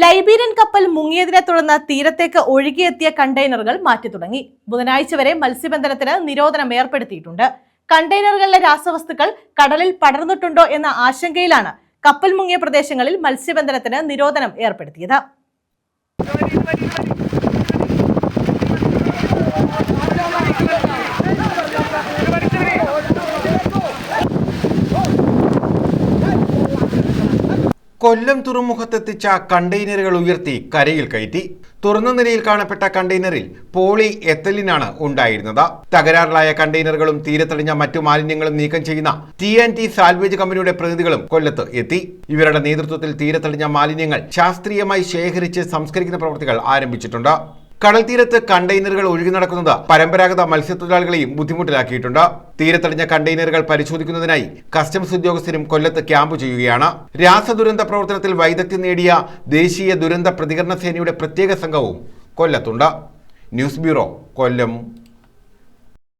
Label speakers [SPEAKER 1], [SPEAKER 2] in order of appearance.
[SPEAKER 1] Liberian കപ്പൽ മുങ്ങിയതിനെ തുടർന്ന് തീരത്തേക്ക് ഒഴുകിയെത്തിയ കണ്ടെയ്നറുകൾ മാറ്റി തുടങ്ങി. ബുധനാഴ്ച വരെ മത്സ്യബന്ധനത്തിന് നിരോധനം ഏർപ്പെടുത്തിയിട്ടുണ്ട്. കണ്ടെയ്നറുകളിലെ രാസവസ്തുക്കൾ കടലിൽ പടർന്നിട്ടുണ്ടോ എന്ന ആശങ്കയിലാണ് കപ്പൽ മുങ്ങിയ പ്രദേശങ്ങളിൽ മത്സ്യബന്ധനത്തിന് നിരോധനം ഏർപ്പെടുത്തിയത്.
[SPEAKER 2] കൊല്ലം തുറമുഖത്തെത്തിച്ച കണ്ടെയ്നറുകൾ ഉയർത്തി കരയിൽ കയറ്റി. തുറന്ന നിലയിൽ കാണപ്പെട്ട കണ്ടെയ്നറിൽ പോളി എത്തലിനാണ് ഉണ്ടായിരുന്നത്. തകരാറിലായ കണ്ടെയ്നറുകളും തീരത്തടിഞ്ഞ മറ്റു മാലിന്യങ്ങളും നീക്കം ചെയ്യുന്ന ടി ആൻഡ് ടി സാൽവേജ് കമ്പനിയുടെ പ്രതിനിധികളും കൊല്ലത്ത് എത്തി. ഇവരുടെ നേതൃത്വത്തിൽ തീരത്തടിഞ്ഞ മാലിന്യങ്ങൾ ശാസ്ത്രീയമായി ശേഖരിച്ച് സംസ്കരിക്കുന്ന പ്രവൃത്തികൾ ആരംഭിച്ചിട്ടുണ്ട്. കടൽ തീരത്ത് കണ്ടെയ്നറുകൾ ഒഴുകി നടക്കുന്നത് പരമ്പരാഗത മത്സ്യത്തൊഴിലാളികളെയും ബുദ്ധിമുട്ടിലാക്കിയിട്ടുണ്ട്. തീരത്തടിഞ്ഞ കണ്ടെയ്നറുകൾ പരിശോധിക്കുന്നതിനായി കസ്റ്റംസ് ഉദ്യോഗസ്ഥരും കൊല്ലത്ത് ക്യാമ്പ് ചെയ്യുകയാണ്. രാസദുരന്ത പ്രവർത്തനത്തിൽ വൈദഗ്ധ്യം നേടിയ ദേശീയ ദുരന്ത പ്രതികരണ സേനയുടെ പ്രത്യേക സംഘവും കൊല്ലത്തുണ്ട്. ന്യൂസ് ബ്യൂറോ കൊല്ലം.